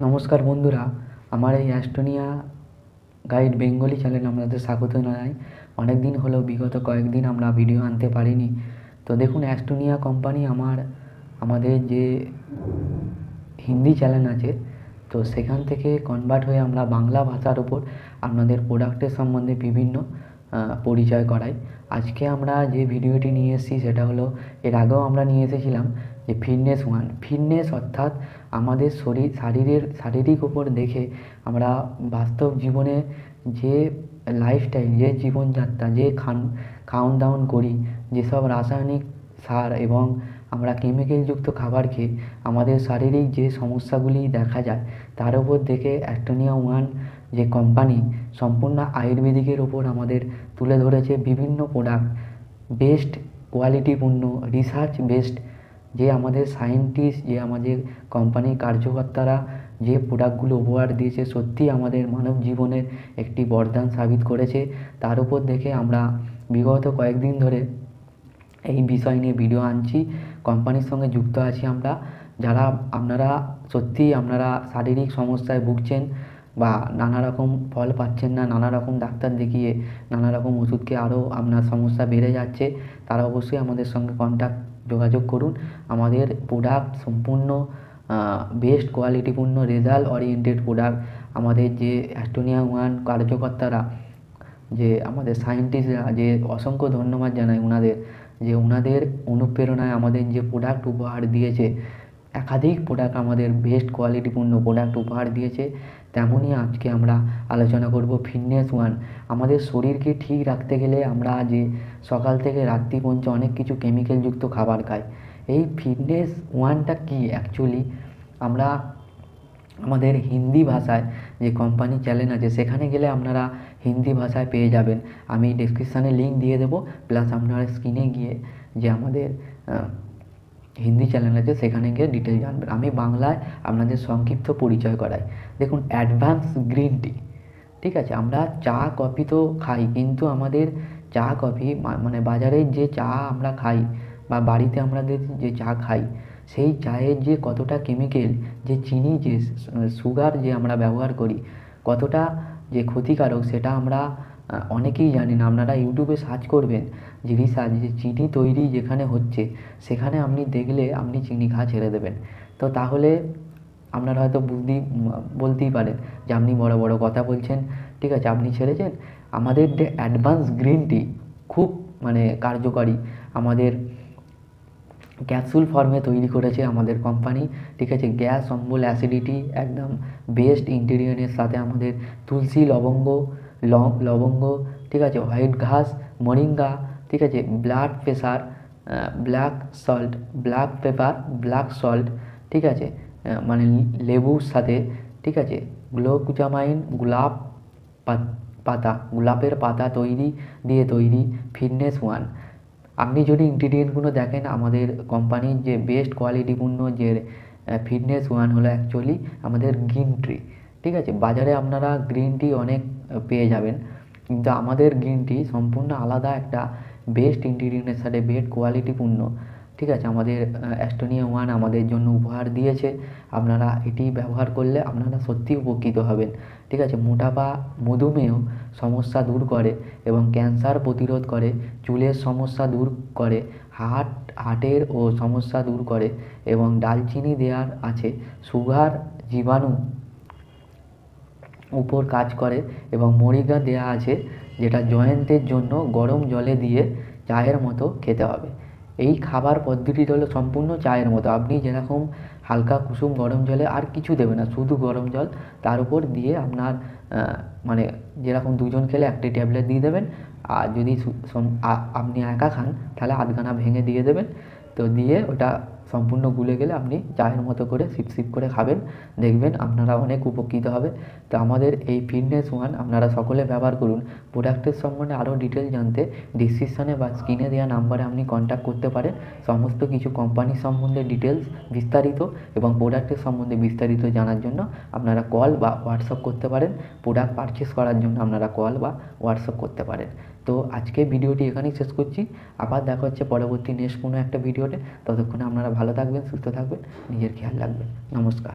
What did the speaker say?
নমস্কার বন্ধুরা, আমার এই অ্যাস্টোনিয়া গাইড বেঙ্গলি চ্যানেল আপনাদের স্বাগত জানাই। অনেক দিন হলো, বিগত কয়েকদিন আমরা ভিডিও আনতে পারিনি। তো দেখুন, অ্যাস্টোনিয়া কোম্পানি আমার, আমাদের যে হিন্দি চ্যানেল আছে, তো সেখান থেকে কনভার্ট হয়ে আমরা বাংলা ভাষার ওপর আপনাদের প্রোডাক্টের সম্বন্ধে বিভিন্ন পরিচয় করাই। আজকে আমরা যে ভিডিওটি নিয়ে এসেছি, সেটা হলো, এর আগেও আমরা নিয়ে এসেছিলাম যে ফিটনেস ওয়ান। ফিটনেস অর্থাৎ আমাদের শরীর, শারীরের, শারীরিক ওপর দেখে আমরা বাস্তব জীবনে যে লাইফস্টাইল যে জীবনযাত্রা, যে খান খাওন দাওন করি, যেসব রাসায়নিক সার এবং আমরা কেমিক্যালযুক্ত খাবার খেয়ে আমাদের শারীরিক যে সমস্যাগুলি দেখা যায়, তার ওপর দেখে অ্যাস্টোনিয়া ওয়ান যে কোম্পানি সম্পূর্ণ আয়ুর্বেদিকের ওপর আমাদের তুলে ধরেছে বিভিন্ন প্রোডাক্ট বেস্ট কোয়ালিটিপূর্ণ রিসার্চ বেসড যে আমাদের সায়েন্টিস্ট যে আমাদের কোম্পানির কার্যকর্তারা যে প্রোডাক্টগুলো উপহার দিয়েছে সত্যিই আমাদের মানব জীবনের একটি বরদান সাবিত করেছে। তার উপর দেখে আমরা বিগত কয়েকদিন ধরে এই বিষয় নিয়ে ভিডিও আনছি। কোম্পানির সঙ্গে যুক্ত আছি আমরা। যারা আপনারা সত্যিই আপনারা শারীরিক সমস্যায় ভুগছেন বা নানা রকম ফল পাচ্ছেন না, নানা রকম ডাক্তার দেখিয়ে, নানা রকম ওষুধ খেয়ে আরও আপনার সমস্যা বেড়ে যাচ্ছে, তারা অবশ্যই আমাদের সঙ্গে কন্ট্যাক্ট যোগাযোগ করুন। আমাদের প্রোডাক্ট সম্পূর্ণ বেস্ট কোয়ালিটিপূর্ণ রেজাল্ট ওরিয়েন্টেড প্রোডাক্ট আমাদের যে অ্যাস্টোনিয়া ওয়ান কার্যকর্তারা, যে আমাদের সায়েন্টিস্টরা যে অসংখ্য ধন্যবাদ জানাই ওনাদের যে ওনাদের অনুপ্রেরণায় আমাদের যে প্রোডাক্ট উপহার দিয়েছে একাধিক প্রোডাক্ট আমাদের বেস্ট কোয়ালিটিপূর্ণ প্রোডাক্ট উপহার দিয়েছে। তেমনই আজকে আমরা আলোচনা করব ফিটনেস ওয়ান আমাদের শরীরকে ঠিক রাখতে গেলে আমরা যে সকাল থেকে রাত্রি পর্যন্ত অনেক কিছু কেমিক্যালযুক্ত খাবার খাই। এই ফিটনেস ওয়ানটা কী অ্যাকচুয়ালি আমরা আমাদের হিন্দি ভাষায় যে কোম্পানি চ্যানেল আছে, সেখানে গেলে আপনারা হিন্দি ভাষায় পেয়ে যাবেন। আমি ডেসক্রিপশানে লিঙ্ক দিয়ে দেবো প্লাস আপনারা স্ক্রিনে গিয়ে যে আমাদের হিন্দি চ্যানেল আছে, সেখানে গিয়ে ডিটেল জানবেন। আমি বাংলায় আপনাদের সংক্ষিপ্ত পরিচয় করাই। দেখুন অ্যাডভান্স গ্রিন টি ঠিক আছে? আমরা চা, কফি তো খাই, কিন্তু আমাদের চা, কফি মানে বাজারের যে চা আমরা খাই বা বাড়িতে আমাদের যে চা খাই, সেই চায়ের যে কতটা কেমিক্যাল যে চিনি, যে সুগার যে আমরা ব্যবহার করি, কতটা যে ক্ষতিকারক, সেটা আমরা অনেকেই জানি না, আপনারা ইউটিউবে সার্চ করবেন যে রিসার্চ যে চিনি তৈরি যেখানে হচ্ছে, সেখানে আপনি দেখলে আপনি চিনি খাওয়া ছেড়ে দেবেন। তো তাহলে আপনারা হয়তো বুদ্ধি বলতেই পারেন যে আপনি বড় বড় কথা বলছেন, ঠিক আছে, আপনি ছেড়েছেন। আমাদের যে অ্যাডভান্স গ্রিন টি খুব মানে কার্যকারী, আমাদের ক্যাপসুল ফর্মে তৈরি করেছে আমাদের কোম্পানি ঠিক আছে গ্যাস অম্বল অ্যাসিডিটি একদম বেস্ট ইনগ্রিডিয়েন্টের সাথে আমাদের তুলসী, লবঙ্গ লবঙ্গ, ঠিক আছে, হোয়াইট ঘাস, মরিঙ্গা, ঠিক আছে blood pressure black salt, black pepper, black salt, ঠিক আছে মানে লেবুর সাথে, ঠিক আছে গ্লোকুচামাইন গোলাপ পাতা গোলাপের পাতা তৈরি, দিয়ে তৈরি ফিটনেস ওয়ান। আপনি যদি ইনগ্রিডিয়েন্টগুলো দেখেন, আমাদের কোম্পানির যে বেস্ট কোয়ালিটিপূর্ণ যে ফিটনেস ওয়ান হলো অ্যাকচুয়ালি আমাদের গ্রিন টি ঠিক আছে, বাজারে আপনারা গ্রিন টি অনেক পেয়ে যাবেন। কিন্তু আমাদের গ্রিন টি সম্পূর্ণ আলাদা একটা বেস্ট ইনগ্রিডিয়েন্টের সাথে বেস্ট কোয়ালিটিপূর্ণ ঠিক আছে? আমাদের অ্যাস্টোনিয়া ওয়ান আমাদের জন্য উপহার দিয়েছে। আপনারা এটি ব্যবহার করলে আপনারা সত্যিই উপকৃত হবেন। ঠিক আছে? মোটাপা মধুমেহ সমস্যা দূর করে এবং ক্যান্সার প্রতিরোধ করে, চুলের সমস্যা দূর করে হার্ট হার্টের ও সমস্যা দূর করে এবং ডালচিনি দেওয়ার আছে। সুগার জীবাণু উপর কাজ করে এবং মরিঙ্গা দেওয়া আছে যেটা জয়েন্টের জন্য গরম জলে দিয়ে চায়ের মতো খেতে হবে। এই খাবার পদ্ধতিটা হলো সম্পূর্ণ চায়ের মতো। আপনি যেরকম হালকা কুসুম গরম জলে আর কিছু দেবে না, শুধু গরম জল। তার উপর দিয়ে আপনার মানে যেরকম দুজন খেলে একটি ট্যাবলেট দিয়ে দেবেন। আর যদি আপনি একা খান, তাহলে আধখানা ভেঙে দিয়ে দেবেন। তো দিয়ে ওটা সম্পূর্ণ গুলে গেলে আপনি চায়ের মতো করে সিপ সিপ করে খাবেন। দেখবেন আপনারা অনেক উপকৃত হবে। তো আমাদের এই ফিটনেস ওয়ান আপনারা সকলে ব্যবহার করুন। প্রোডাক্টের সম্বন্ধে আরও ডিটেল জানতে ডিসক্রিপশানে বা স্ক্রিনে দেওয়া নাম্বারে আপনি কন্ট্যাক্ট করতে পারেন। সমস্ত কিছু কোম্পানির সম্বন্ধে ডিটেলস বিস্তারিত এবং প্রোডাক্টের সম্বন্ধে বিস্তারিত জানার জন্য আপনারা কল বা হোয়াটসঅ্যাপ করতে পারেন। প্রোডাক্ট পারচেস করার জন্য আপনারা কল বা হোয়াটসঅ্যাপ করতে পারেন। তো আজকে ভিডিওটি এখানেই শেষ করছি। আবার দেখা হচ্ছে পরবর্তী নেক্সট কোনো একটা ভিডিওতে। ততক্ষণে আপনারা ভালো থাকবেন সুস্থ থাকবেন নিজের খেয়াল রাখবেন। নমস্কার।